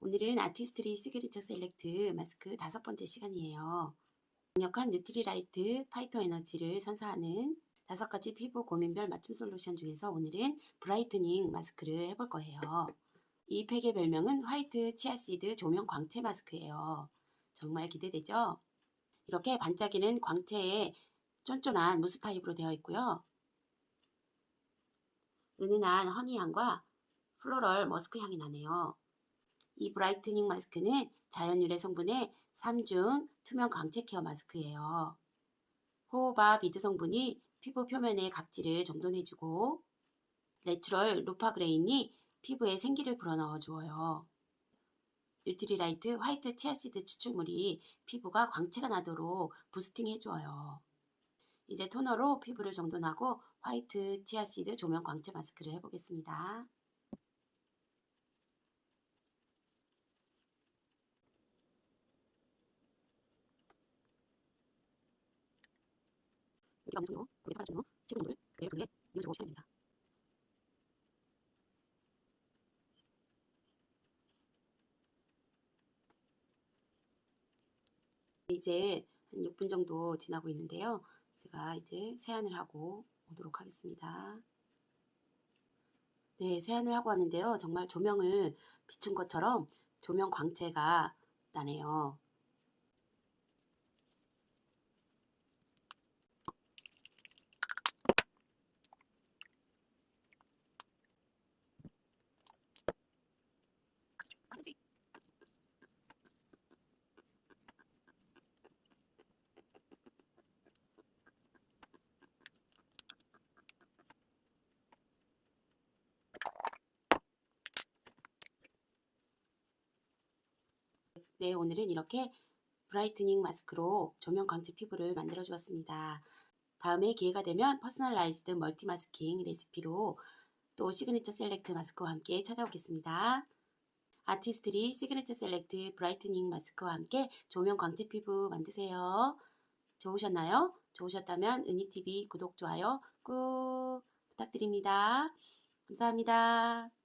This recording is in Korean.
오늘은 아티스트리 시그니처 셀렉트 마스크 다섯 번째 시간이에요. 강력한 뉴트리라이트 파이터 에너지를 선사하는 다섯 가지 피부 고민별 맞춤 솔루션 중에서 오늘은 브라이트닝 마스크를 해볼 거예요. 이 팩의 별명은 화이트 치아시드 조명 광채 마스크예요. 정말 기대되죠? 이렇게 반짝이는 광채에 쫀쫀한 무스 타입으로 되어 있고요. 은은한 허니향과 플로럴 머스크 향이 나네요. 이 브라이트닝 마스크는 자연 유래 성분의 3중 투명 광채 케어 마스크예요. 호호바 비드 성분이 피부 표면의 각질을 정돈해주고 내추럴 루파그레인이 피부에 생기를 불어넣어 주어요. 뉴트리라이트 화이트 치아시드 추출물이 피부가 광채가 나도록 부스팅 해주어요. 이제 토너로 피부를 정돈하고 화이트 치아시드 조명 광채 마스크를 해보겠습니다. 여기가 여기 팔 정도, 7분 정도를 그대로 돌에 이어주고 있으면 됩니다. 이제 한 6분 정도 지나고 있는데요. 제가 이제 세안을 하고 오도록 하겠습니다. 네, 세안을 하고 왔는데요. 정말 조명을 비춘 것처럼 조명 광채가 나네요. 네, 오늘은 이렇게 브라이트닝 마스크로 조명 광채 피부를 만들어 주었습니다. 다음에 기회가 되면 퍼스널라이즈드 멀티 마스킹 레시피로 또 시그니처 셀렉트 마스크와 함께 찾아오겠습니다. 아티스트리 시그니처 셀렉트 브라이트닝 마스크와 함께 조명 광채 피부 만드세요. 좋으셨나요? 좋으셨다면 은희TV 구독, 좋아요 꾹 부탁드립니다. 감사합니다.